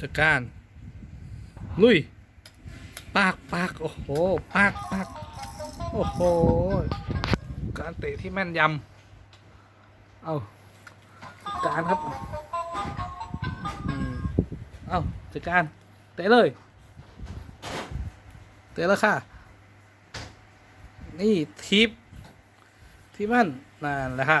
จัดการ ลุย ปากปากโอ้โห ปากปากโอ้โห การเตะที่แม่นยำ เอาการครับ เอาจัดการ เตะเลย เตะแล้วค่ะ นี่ทิปที่มันนั่นแหละค่ะ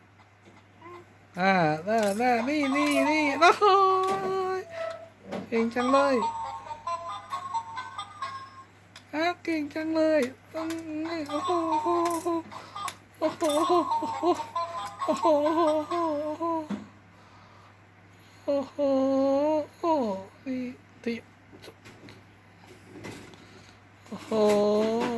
อ่าน่าน่านี่นี่นี่โอ้โหเก่งจังเลยอะเก่งจังเลยต้องนี่โอ้โหโอ้โหโอ้โหโอ้โหโอ้โหโอ้โหนี่ที่โอ้โห